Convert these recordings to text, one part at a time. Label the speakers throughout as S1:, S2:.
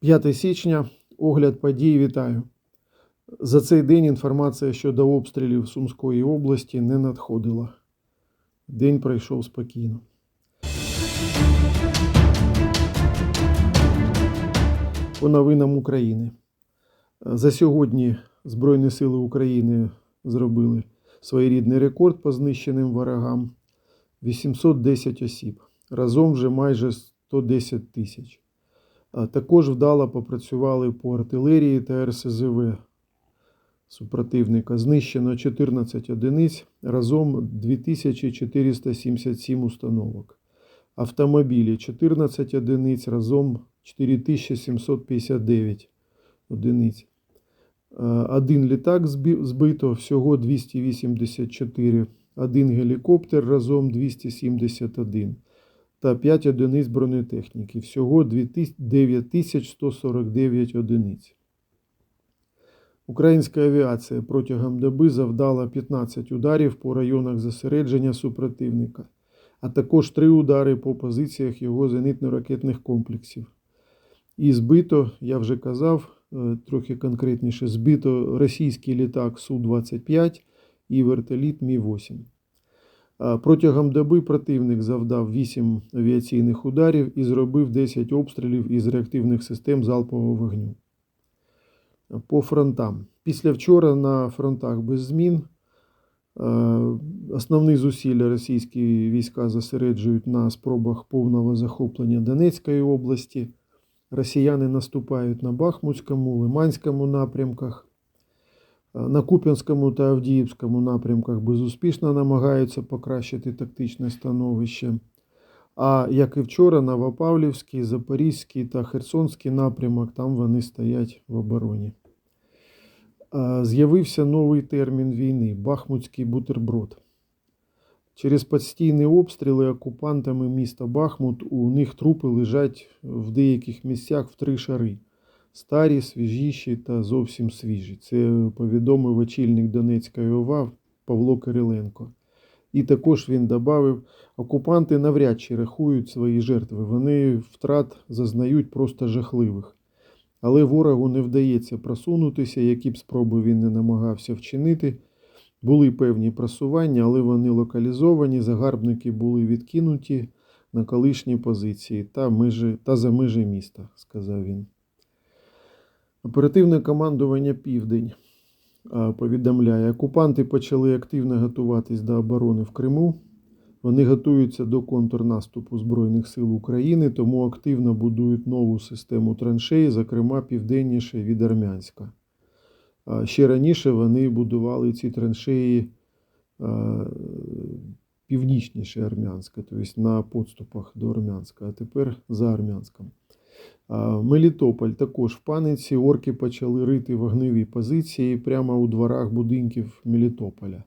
S1: 5 січня. Огляд подій. Вітаю. За цей день інформація щодо обстрілів Сумської області не надходила. День пройшов спокійно. По новинам України. За сьогодні Збройні Сили України зробили своєрідний рекорд по знищеним ворогам 810 осіб. Разом вже майже 110 тисяч. Також вдало попрацювали по артилерії та РСЗВ супротивника. Знищено 14 одиниць, разом 2477 установок. Автомобілі 14 одиниць, разом 4759 одиниць. Е, Один літак збито, всього 284. Один гелікоптер разом 271 та 5 одиниць бронетехніки. Всього 9149 одиниць. Українська авіація протягом доби завдала 15 ударів по районах зосередження супротивника, а також 3 удари по позиціях його зенітно-ракетних комплексів. І збито, я вже казав, е, трохи конкретніше, збито російський літак Су-25 і вертоліт Мі-8. А Протягом доби противник завдав 8 авіаційних ударів і зробив 10 обстрілів із реактивних систем залпового вогню. По фронтам. Після вчора на фронтах без змін. Е, Основні зусилля російські війська зосереджують на спробах повного захоплення Донецької області. Росіяни наступають на Бахмутському, Лиманському напрямках. Е, На Куп'янському та Авдіївському напрямках безуспішно намагаються покращити тактичне становище. А як і вчора, Новопавлівський, Запорізький та Херсонський напрямок, там вони стоять в обороні. Е, З'явився новий термін війни Бахмутський бутерброд. Через постійні обстріли окупантами міста Бахмут у них трупи лежать в деяких місцях в три шари. Старі, свіжіші та зовсім свіжі. Це повідомив очільник Донецької ОВА Павло Кириленко. І також він додав, окупанти навряд чи рахують свої жертви. Вони втрат зазнають просто жахливих. Але ворогу не вдається просунутися, які б спроби він не намагався вчинити. Були певні просування, але вони локалізовані, загарбники були відкинуті на колишні позиції та, межі, та за межі міста, сказав він. Оперативне командування Південь повідомляє, окупанти почали активно готуватись до оборони в Криму. Вони готуються до контрнаступу Збройних сил України, тому активно будують нову систему траншей, зокрема південніше від Армянська. Ще раніше вони будували ці траншеї північніше Армянська, тобто на подступах до Армянська, а тепер за Армянськом. Мелітополь також в паниці. Орки почали рити вогневі позиції прямо у дворах будинків Мелітополя.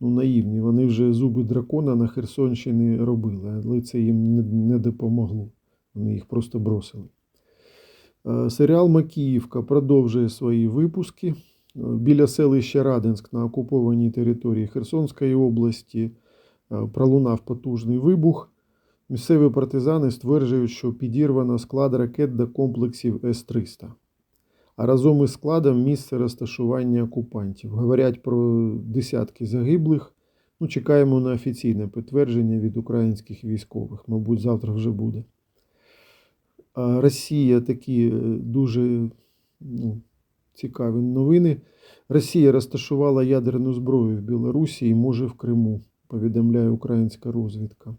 S1: Ну, наївні. Вони вже зуби дракона на Херсонщині робили, але це їм не, допомогло. Вони їх просто бросили. Серіал Макіївка продовжує свої випуски. Біля селища Радинськ на окупованій території Херсонської області пролунав потужний вибух. Місцеві партизани стверджують, що підірвано склад ракет до комплексів С-300. А разом із складом місце розташування окупантів. Говорять про десятки загиблих. Ну, чекаємо на офіційне підтвердження від українських військових. Мабуть, завтра вже буде. А Росія такі е, дуже ну, цікаві новини. Росія розташувала ядерну зброю в Білорусі і може в Криму, повідомляє українська розвідка.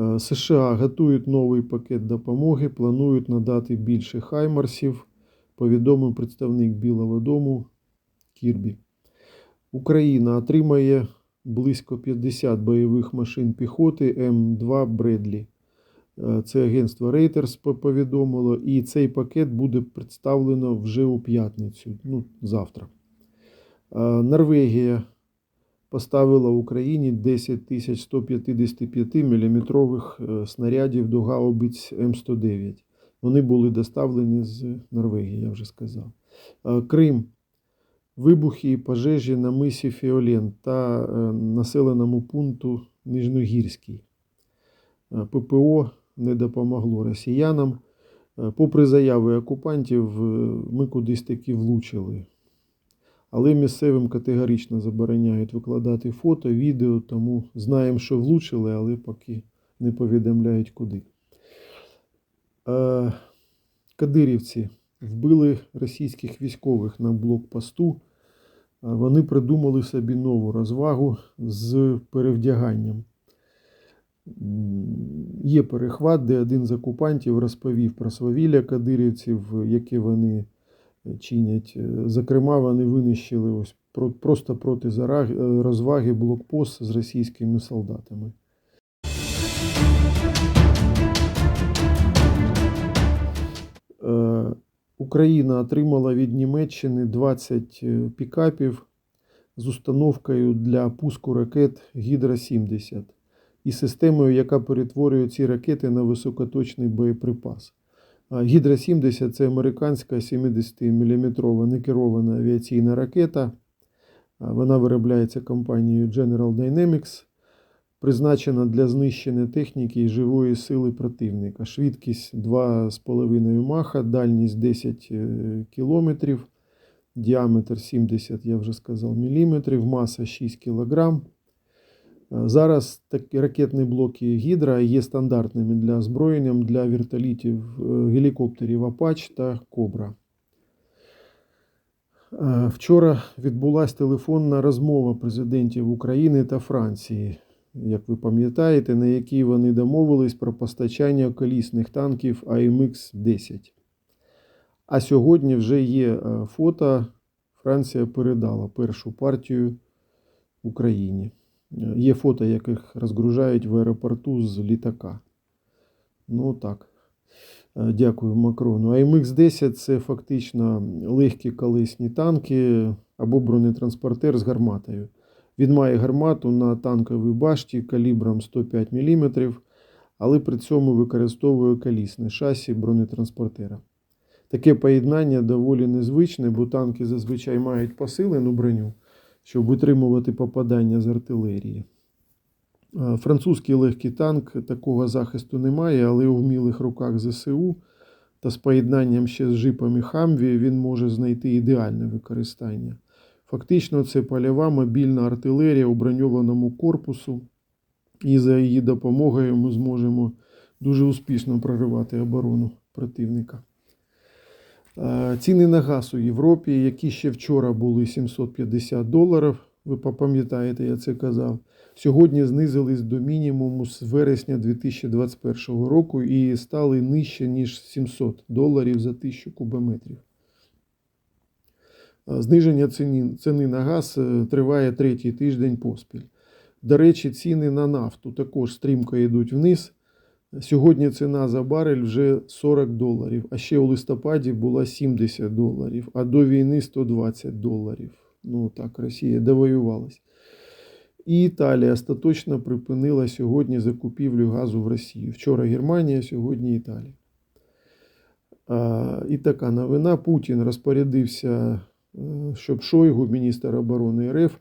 S1: Е, США готують новий пакет допомоги, планують надати більше хаймарсів, повідомив представник Білого Дому Кірбі. Україна отримає близько 50 бойових машин піхоти М2 Бредлі. Е, Це агентство Reuters повідомило, і цей пакет буде представлено вже у п'ятницю, ну, завтра. Е, Норвегія поставила Україні 10 тисяч 155 мм снарядів до гаубиць М109. Вони були доставлені з Норвегії, я вже сказав. Е, Крим. Вибухи і пожежі на мисі Фіолен та е, населеному пункту Нижногірський. Е, ППО не допомогло росіянам. Попри заяви окупантів, ми кудись таки влучили. Але місцевим категорично забороняють викладати фото, відео, тому знаємо, що влучили, але поки не повідомляють куди. Е, Кадирівці вбили російських військових на блокпосту. Вони придумали собі нову розвагу з перевдяганням. Є перехват, де один з окупантів розповів про свавілля кадирівців, яке вони чинять. Е, Зокрема, вони винищили ось просто проти е, розваги блокпост з російськими солдатами. Е, Україна отримала від Німеччини 20 е, пікапів з установкою для пуску ракет Гідра-70 і системою, яка перетворює ці ракети на високоточний боєприпас. А Гідра-70 це американська 70-мм некерована авіаційна ракета. Вона виробляється компанією General Dynamics, призначена для знищення техніки і живої сили противника. Швидкість 2,5 маха, дальність 10 км, діаметр 70, я вже сказав, міліметрів, маса 6 кг. Зараз такі ракетні блоки Гідра є стандартними для озброєнням для вертолітів, е, гелікоптерів Апач та Кобра. Е, Вчора відбулася телефонна розмова президентів України та Франції, як ви пам'ятаєте, на якій вони домовились про постачання колісних танків АМХ-10. А сьогодні вже є е, фото. Франція передала першу партію Україні. Є фото, яких розгружають в аеропорту з літака. Ну так. Е, Дякую Макрону. А МХ-10 це фактично легкі колесні танки або бронетранспортер з гарматою. Він має гармату на танковій башті калібром 105 мм, але при цьому використовує колісне шасі бронетранспортера. Таке поєднання доволі незвичне, бо танки зазвичай мають посилену броню, щоб витримувати попадання з артилерії. Е, Французький легкий танк такого захисту не має, але у вмілих руках ЗСУ та з поєднанням ще з жипами Хамві він може знайти ідеальне використання. Фактично, це польова мобільна артилерія у броньованому корпусу, і за її допомогою ми зможемо дуже успішно проривати оборону противника. Е, Ціни на газ у Європі, які ще вчора були 750 доларів, ви пам'ятаєте, я це казав, сьогодні знизились до мінімуму з вересня 2021 року і стали нижче, ніж 700 доларів за 1000 кубометрів. Е, Зниження ціни, ціни на газ е, триває третій тиждень поспіль. До речі, ціни на нафту також стрімко йдуть вниз. Сьогодні ціна за барель вже 40 доларів, а ще у листопаді була 70 доларів, а до війни 120 доларів. Ну так, Росія довоювалась. І Італія остаточно припинила сьогодні закупівлю газу в Росію. Вчора Германія, сьогодні Італія. І така новина. Путін розпорядився, е, щоб Шойгу, міністр оборони РФ,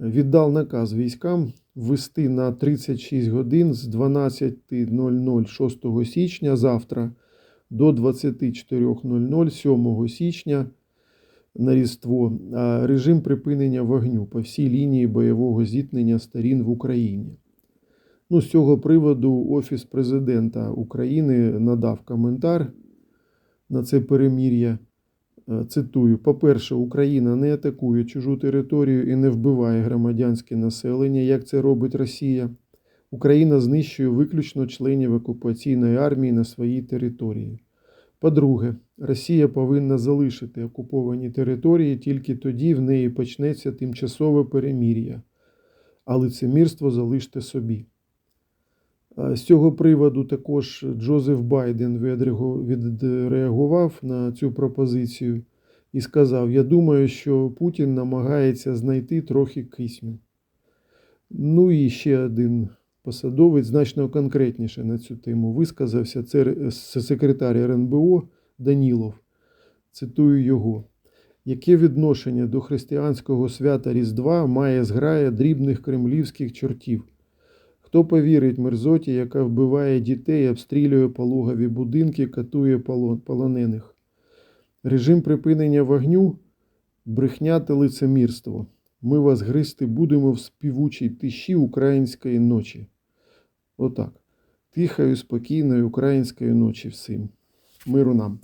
S1: віддав наказ військам ввести на 36 годин з 12.00 6 січня завтра до 24.00 7 січня на Різдво режим припинення вогню по всій лінії бойового зіткнення сторін в Україні. Ну, з цього приводу Офіс президента України надав коментар на це перемір'я. Е, Цитую: по-перше, Україна не атакує чужу територію і не вбиває громадянське населення, як це робить Росія. Україна знищує виключно членів окупаційної армії на своїй території. По-друге, Росія повинна залишити окуповані території, тільки тоді в неї почнеться тимчасове перемір'я, а лицемірство залиште собі. З цього приводу також Джозеф Байден відреагував на цю пропозицію і сказав: Я думаю, що Путін намагається знайти трохи кисню. Ну і ще один посадовець значно конкретніше на цю тему висказався. Це секретар РНБО Данілов. Цитую його. Яке відношення до християнського свята Різдва має зграя дрібних кремлівських чортів? Хто повірить мерзоті, яка вбиває дітей, обстрілює пологові будинки, катує полонених? Режим припинення вогню брехня та лицемірство. Ми вас гризти будемо в співучій тиші української ночі. Отак. Тихої, спокійної української ночі всім. Миру нам.